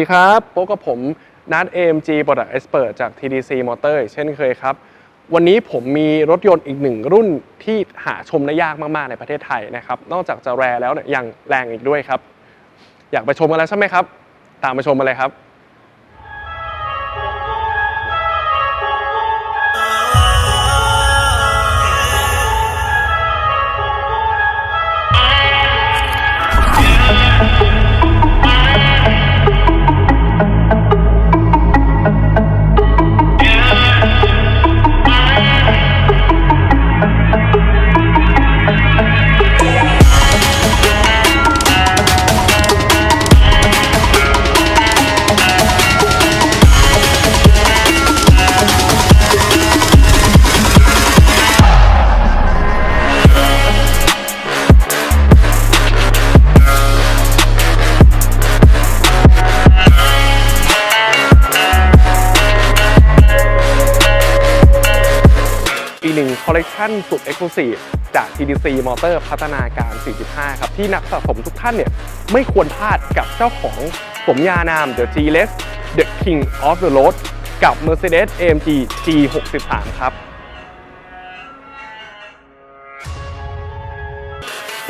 วัสดีครับพบกับผมนัด AMG Product Expert จาก TDC Motor เช่นเคยครับ วันนี้ผมมีรถยนต์อีกหนึ่งรุ่นที่หาชมได้ยากมาก ๆ ในประเทศไทยนะครับ นอกจากจะแรแล้วเนี่ยยังแรงอีกด้วยครับ อยากไปชมกันแล้วใช่ไหมครับ ตามไปชมมาเลยครับ อีกหนึ่งคอลเลกชันสุดเอ็กซ์คลูซีฟจาก TDC Motor พัฒนาการ 45 ครับ ที่นักสะสมทุกท่านเนี่ยไม่ควรพลาดกับเจ้าของสมญานาม The G-Less The King of the Road กับ Mercedes AMG G63 ครับ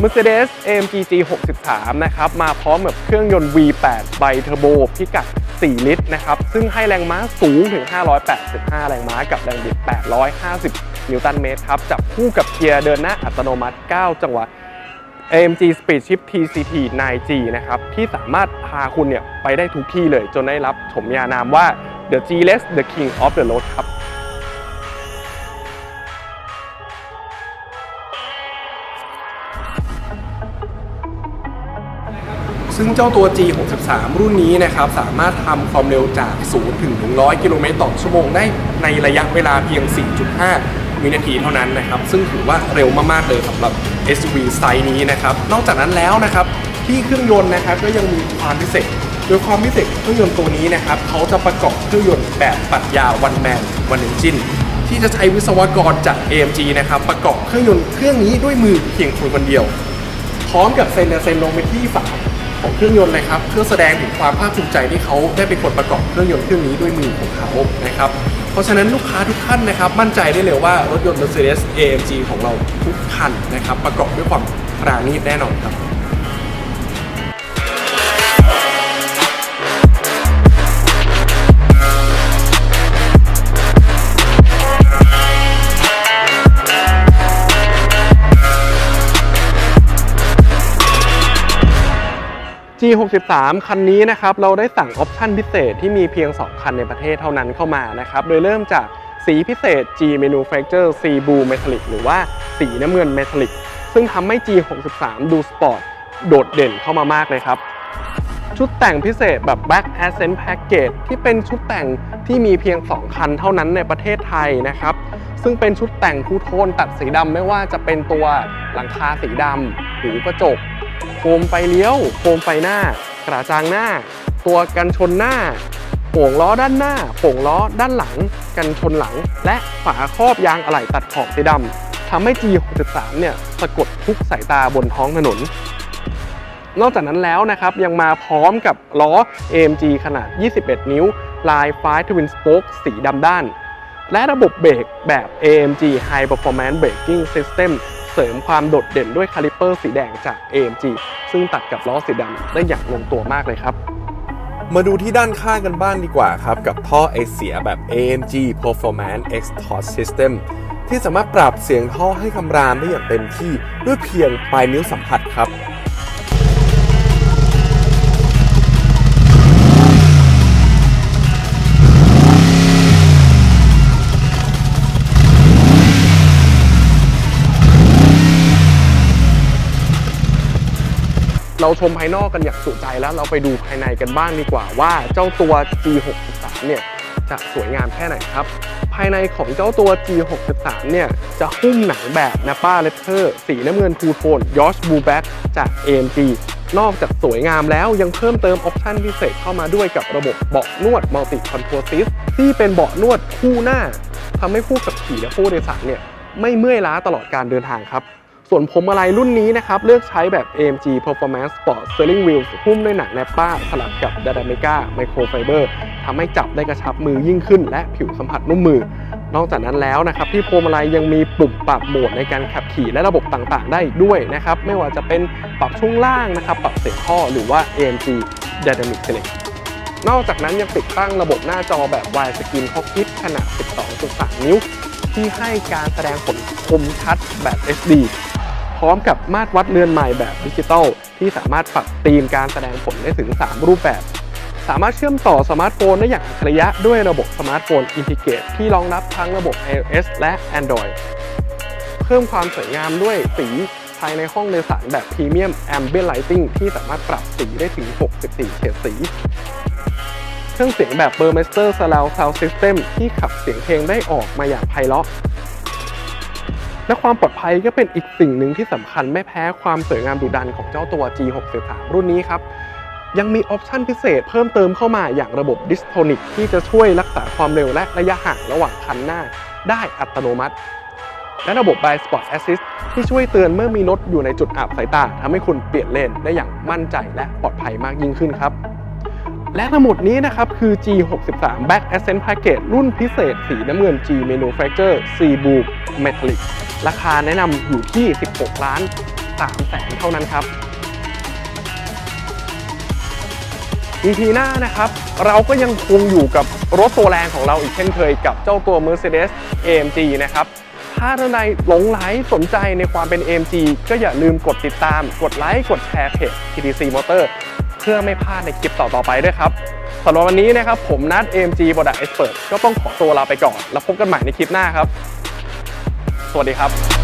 Mercedes AMG G63 นะครับ มาพร้อมกับเครื่องยนต์ V8 ไบเทอร์โบพิกัด 4 ลิตรนะครับ ซึ่งให้แรงม้าสูงถึง 585 แรงม้ากับแรงบิด 850 นิวตันเมตรครับ จับคู่กับเกียร์เดินหน้าอัตโนมัติ 9 จังหวะ AMG Speed Shift TCT 9G นะครับ ที่สามารถพาคุณเนี่ยไปได้ทุกที่เลยจนได้รับฉมยานามว่า The G-Less The King of the Road ครับซึ่งเจ้าตัว G63 รุ่นนี้นะครับ สามารถทำความเร็วจาก 0 ถึง 100 กิโลเมตรต่อชั่วโมงได้ในระยะเวลาเพียง 4.5 วินาทีเท่านั้นนะครับ ซึ่งถือว่าเร็วมากๆเลยสำหรับ SUV ไซส์นี้นะครับ นอกจากนั้นแล้วนะครับ ที่เครื่องยนต์นะครับก็ยังมีความพิเศษโดยความพิเศษเครื่องยนต์ตัวนี้นะครับเขาจะประกอบเครื่องยนต์แบบปรัชญาวันแมนวันเอนจินที่จะใช้วิศวกรจาก AMG นะครับประกอบเครื่องยนต์เครื่องนี้ด้วยมือเพียงคนคนเดียว พร้อมกับเซ็นเซ็นลงไปที่ฝาของเครื่องยนต์เลยครับเพื่อแสดงถึงความภาคภูมิใจที่เขาได้เป็นคนประกอบเครื่องยนต์เครื่องนี้ด้วยมือของเขานะครับ เพราะฉะนั้นลูกค้าทุกท่านนะครับ มั่นใจได้เลยว่ารถยนต์ Mercedes AMG ของเราทุกคันนะครับ ประกอบด้วยความปราณีตแน่นอนครับ G63 คันนี้นะครับเราได้สั่งออปชั่นพิเศษที่มีเพียง 2 คันในประเทศเท่านั้นเข้ามานะครับโดยเริ่มจากสีพิเศษ G Manufacture C Blue Metallic หรือว่าสีน้ำเงิน Metallic ซึ่งทำให้ G63 ดูสปอร์ตโดดเด่นเข้ามามากเลยครับ ชุดแต่งพิเศษแบบ Black Accent Package ที่เป็นชุดแต่งที่มีเพียง 2 คันเท่านั้นในประเทศไทยนะครับ ซึ่งเป็นชุดแต่งคูโทนตัดสีดำไม่ว่าจะเป็นตัวหลังคาสีดำหูกระจก โคมไฟเลี้ยว โคมไฟหน้ากระจางหน้า ตัวกันชนหน้าโป่งล้อด้านหน้าโป่งล้อด้านหลัง กันชนหลัง และฝาครอบยางอะไหล่ตัดขอบสีดำทำให้ G63 เนี่ยสะกดทุกสายตาบนท้องถนน นอกจากนั้นแล้วนะครับยังมาพร้อมกับล้อ AMG ขนาด 21 นิ้ว ลาย5 Twin Spoke สีดำด้าน และระบบเบรกแบบ AMG High Performance Braking System เสริมความโดดเด่นด้วยคาลิปเปอร์สีแดงจาก AMG ซึ่งตัดกับล้อสีดำได้อย่างลงตัวมากเลยครับ มาดูที่ด้านข้างกันบ้างดีกว่าครับ กับท่อไอเสียแบบ AMG Performance Exhaust System ที่สามารถปรับเสียงท่อให้คำรามได้อย่างเต็มที่ด้วยเพียงปลายนิ้วสัมผัสครับ เราชมภายนอกกันอย่างสุใจแล้วเราไปดูภายในกันบ้างดีกว่าว่าเจ้าตัว G63 เนี่ยจะสวยงามแค่ไหนครับ ภายในของเจ้าตัว G63 เนี่ยจะหุ้มหนังแบบ Napa Leather สีน้ำเงินทูโทน Yosh Blue Black จาก AMG นอกจากสวยงามแล้วยังเพิ่มเติมออปชั่นพิเศษเข้ามาด้วยกับระบบเบาะนวด Multi Control Assist ที่เป็นเบาะนวดคู่หน้าทำให้ผู้ขับขี่และผู้โดยสารเนี่ยไม่เมื่อยล้าตลอดการเดินทางครับ ส่วนพวงมาลัยรุ่นนี้นะครับ เลือกใช้แบบ AMG Performance Sport Steering Wheel หุ้มด้วยหนังแนปป้าสลับกับ d y n a m i c a Microfiber ทำให้จับได้กระชับมือยิ่งขึ้น และผิวสัมผัสนุ่มมือ นอกจากนั้นแล้วนะครับที่พวงมาลัยยังมีปุ่มปรับโหมดในการขับขี่และระบบต่างๆ ได้อีกด้วยนะครับ ไม่ว่าจะเป็นปรับช่วงล่างนะครับ ปรับเสียงท่อหรือว่า AMG Dynamic Select นอกจากนั้นยังติดตั้งระบบหน้าจอแบบ Wide Screen Cockpit ขนาด 12.3 นิ้ว ที่ให้การแสดงผลคมชัดแบบ HD พร้อมกับมาตรวัดเรือนใหม่แบบดิจิตอลที่สามารถปรับธีมการแสดงผลได้ถึง 3 รูปแบบ สามารถเชื่อมต่อสมาร์ทโฟนได้อย่างอัจฉริยะด้วยระบบสมาร์ทโฟนอินทิเกตที่รองรับทั้งระบบ iOS และ Android เพิ่มความสวยงามด้วยสีภายในห้องโดยสารแบบพรีเมียม Ambient Lighting ที่สามารถปรับสีได้ถึง 64 เฉดสี เครื่องเสียงแบบ Burmester Surround Sound System ที่ขับเสียงเพลงได้ออกมาอย่างไพเราะ และความปลอดภัยก็เป็นอีกสิ่งหนึ่งที่สำคัญไม่แพ้ความสวยงามดุดันของเจ้าตัว G63 รุ่นนี้ครับ ยังมีออปชันพิเศษเพิ่มเติมเข้ามาอย่างระบบดิสโทนิกที่จะช่วยรักษาความเร็วและระยะห่างระหว่างคันหน้า ได้อัตโนมัติ และระบบ By Spot Assist ที่ช่วยเตือนเมื่อมีรถอยู่ในจุดอับสายตาทำให้คุณเปลี่ยนเลนได้อย่างมั่นใจและปลอดภัยมากยิ่งขึ้นครับและทั้งหมดนี้นะครับ คือ G63 Back Ascent Package รุ่นพิเศษสีน้ำเงิน G Manufacture C Blue Metallic ราคาแนะนำอยู่ที่ 16 ล้าน3แสนเท่านั้นครับ EP หน้านะครับ เราก็ยังคงอยู่กับรถตัวแรงของเราอีกเช่นเคยกับเจ้าตัว Mercedes AMG นะครับ ถ้าท่านใดหลงไหลสนใจในความเป็น AMG ก็อย่าลืมกดติดตาม กดไลค์กดแชร์เพจ TTC Motor เพื่อไม่พลาดในคลิปต่อๆไปด้วยครับสำหรับวันนี้นะครับผมนัด AMG Product Expert ก็ต้องขอตัวลาไปก่อน แล้วพบกันใหม่ในคลิปหน้าครับ สวัสดีครับ